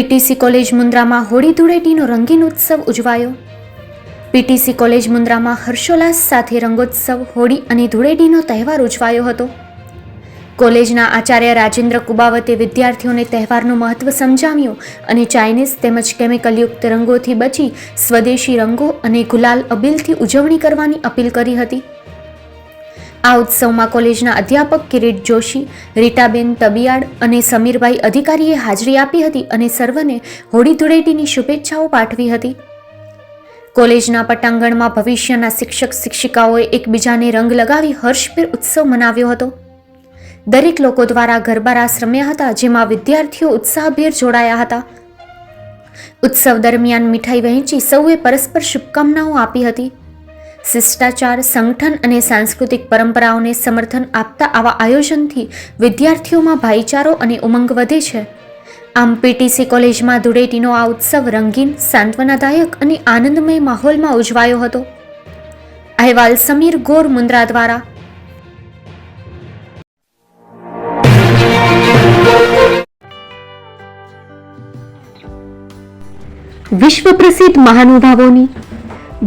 PTC college મુન્દ્રામાં હોળી ધૂળેટીનો રંગીન ઉત્સવ ઉજવાયો. પીટીસી કોલેજ મુન્દ્રામાં હર્ષોલ્લાસ સાથે રંગોત્સવ, હોળી અને ધૂળેટીનો તહેવાર ઉજવાયો હતો. કોલેજના આચાર્ય રાજેન્દ્ર કુબાવતે વિદ્યાર્થીઓને તહેવારનું મહત્વ સમજાવ્યું અને ચાઇનીઝ તેમજ કેમિકલયુક્ત રંગોથી બચી સ્વદેશી રંગો અને ગુલાલ અબીલથી ઉજવણી કરવાની અપીલ કરી હતી. આ ઉત્સવમાં કોલેજના અધ્યાપક કિરીટ જોશી, રીટાબેન તબિયાડ અને સમીરભાઈ અધિકારીએ હાજરી આપી હતી અને સર્વને હોળી ધૂળેટીની શુભેચ્છાઓ પાઠવી હતી. કોલેજના પટાંગણમાં ભવિષ્યના શિક્ષક શિક્ષિકાઓએ એકબીજાને રંગ લગાવી હર્ષભેર ઉત્સવ મનાવ્યો હતો. દરેક લોકો દ્વારા ગરબા રાસ રમ્યા હતા, જેમાં વિદ્યાર્થીઓ ઉત્સાહભેર જોડાયા હતા. ઉત્સવ દરમિયાન મીઠાઈ વહેંચી સૌએ પરસ્પર શુભકામનાઓ આપી હતી. શિષ્ટાચાર, સંગઠન અને સાંસ્કૃતિક પરંપરાઓને સમર્થન આપતા આવા આયોજનથી વિદ્યાર્થીઓમાં ભાઈચારો અને ઉમંગ વધે છે. આમ પીટીસી કોલેજમાં ધૂળેટીનો આ ઉત્સવ રંગીન, સાંત્વનાદાયક અને આનંદમય માહોલમાં ઉજવાયો હતો. અહેવાલ સમીર ગોર મુન્દ્રા દ્વારા. વિશ્વ પ્રસિદ્ધ મહાનુભાવોની